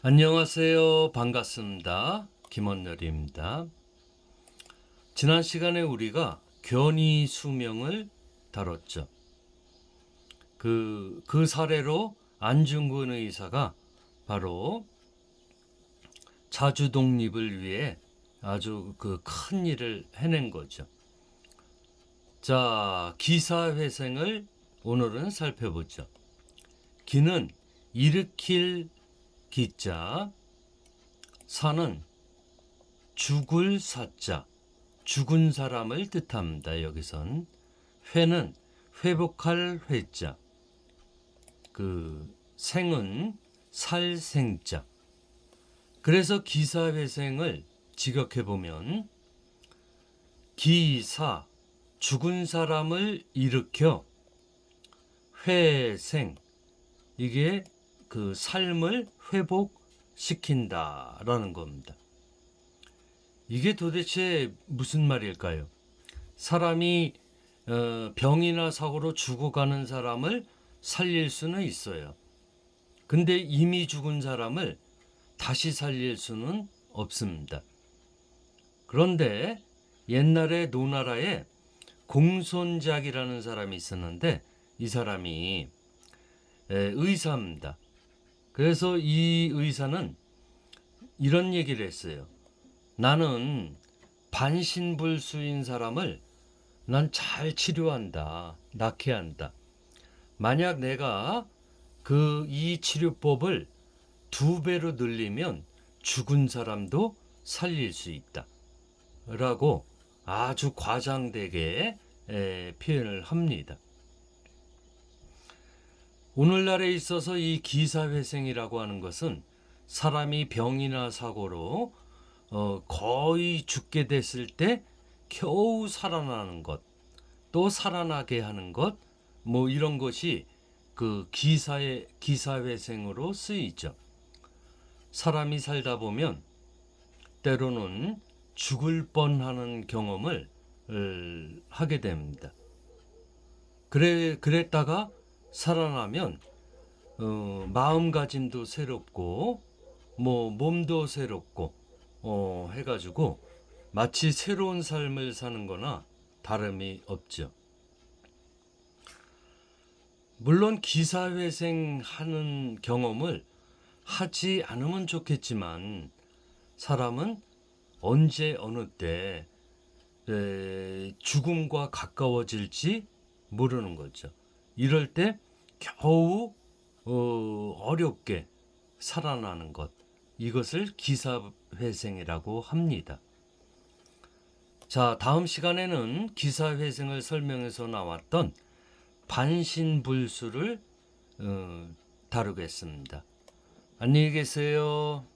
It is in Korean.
안녕하세요. 반갑습니다. 김원열입니다. 지난 시간에 우리가 견이 수명을 다뤘죠. 그, 그 사례로 안중근 의사가 바로 자주 독립을 위해 아주 그 큰 일을 해낸 거죠. 자, 기사회생을 오늘은 살펴보죠. 기는 일으킬 기자, 사는 죽을 사자, 죽은 사람을 뜻합니다. 여기선 회는 회복할 회자, 그 생은 살생자. 그래서 기사회생을 직역해 보면 기사 죽은 사람을 일으켜 회생 이게 그 삶을 회복시킨다라는 겁니다. 이게 도대체 무슨 말일까요? 사람이 어, 병이나 사고로 죽어가는 사람을 살릴 수는 있어요. 근데 이미 죽은 사람을 다시 살릴 수는 없습니다. 그런데 옛날에 노나라에 공손작이라는 사람이 있었는데 이 사람이 에, 의사입니다. 그래서 이 의사는 이런 얘기를 했어요. 나는 반신불수인 사람을 난 잘 치료한다. 낫게 한다. 만약 내가 그 이 치료법을 두 배로 늘리면 죽은 사람도 살릴 수 있다. 라고 아주 과장되게 에, 표현을 합니다. 오늘날에 있어서 이 기사회생이라고 하는 것은 사람이 병이나 사고로 어, 거의 죽게 됐을 때 겨우 살아나는 것, 또 살아나게 하는 것, 뭐 이런 것이 그 기사의 기사회생으로 쓰이죠. 사람이 살다 보면 때로는 죽을 뻔하는 경험을 을, 하게 됩니다. 그래 그랬다가 살아나면 어, 마음가짐도 새롭고 뭐 몸도 새롭고 어, 해가지고 마치 새로운 삶을 사는 거나 다름이 없죠. 물론 기사회생 하는 경험을 하지 않으면 좋겠지만 사람은 언제 어느 때 에, 죽음과 가까워질지 모르는 거죠. 이럴 때 겨우 어, 어렵게 살아나는 것 이것을 기사회생이라고 합니다. 자 다음 시간에는 기사회생을 설명해서 나왔던 반신불수를 어, 다루겠습니다. 안녕히 계세요.